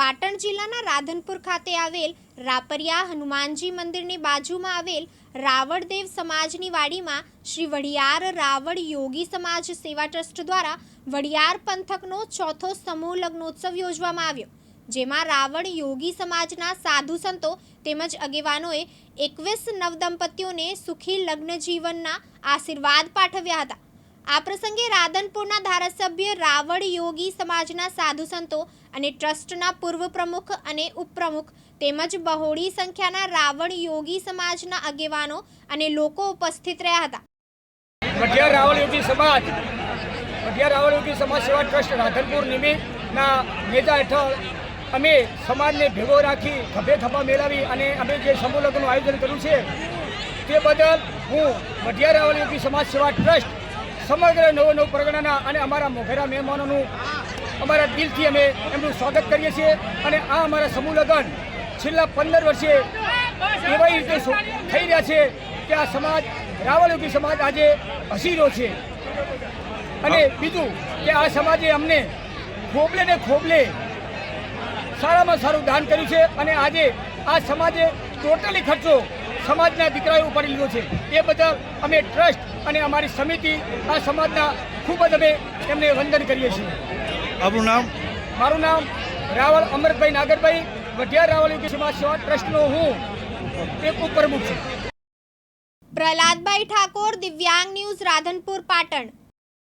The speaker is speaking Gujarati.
પાટણ જિલ્લાના રાધનપુર ખાતે આવેલ રાપરિયા હનુમાનજી મંદિરની બાજુમાં આવેલ રાવળદેવ સમાજની વાડીમાં શ્રી વડિયાર રાવળ યોગી સમાજ સેવા ટ્રસ્ટ દ્વારા વડિયાર પંથકનો ચોથો સમૂહ લગ્નોત્સવ યોજવામાં આવ્યો, જેમાં રાવળ યોગી સમાજના સાધુ સંતો તેમજ આગેવાનોએ એકવીસ નવદંપતીઓને સુખી લગ્ન જીવનના આશીર્વાદ પાઠવ્યા હતા. આ પ્રસંગે રાધનપુરના ધારાસભ્ય રાવળ યોગી સમાજના સાધુ સંતો અને ટ્રસ્ટના પૂર્વ પ્રમુખ અને ઉપપ્રમુખ તેમજ બહોળી સંખ્યાના રાવણ યોગી સમાજના આગેવાનો અને લોકો ઉપસ્થિત રહ્યા હતા. મઢિયાર રાવળ યોગી સમાજ મઢિયાર રાવળ યોગી સમાજ સેવા ટ્રસ્ટ રાધનપુર નિમિત્તના નેજા હેઠળ અમે સમાજને ભેગો રાખી ખભે ખભા મેળવી અને અમે જે સમૂહ લગ્નનું આયોજન કર્યું છે તે બદલ હું મઢિયા રાવળ યોગી સમાજ સેવા ટ્રસ્ટ સમગ્ર નવ નવ પરગણાના અને અમારા મોઘેરા મહેમાનોનું અમારા દિલથી અમે એમનું સ્વાગત કરીએ છીએ અને આ અમારા સમૂહ લગ્ન છેલ્લા પંદર વર્ષે એવી રીતે થઈ રહ્યા છે કે આ સમાજ રાવળયોગી સમાજ આજે હસી રહ્યો છે. અને બીજું કે આ સમાજે અમને ખોબલે ને ખોબલે સારામાં સારું દાન કર્યું છે અને આજે આ સમાજે ટોટલી ખર્ચો સમાજના દીકરાએ ઉપાડી લીધો છે. એ બદલ અમે ટ્રસ્ટ અને અમારી સમિતિ આ સમાજના ખૂબ જ અમે એમને વંદન કરીએ છીએ. આપણું નામ? મારું નામ રાવલ અમરભાઈ નાગરભાઈ વઢિયાર રાવલ સમાજ સેવા ટ્રસ્ટનો હું એક ઉપપ્રમુખ છું. પ્રહલાદભાઈ ઠાકોર દિવ્યાંગ ન્યૂઝ રાધનપુર પાટણ.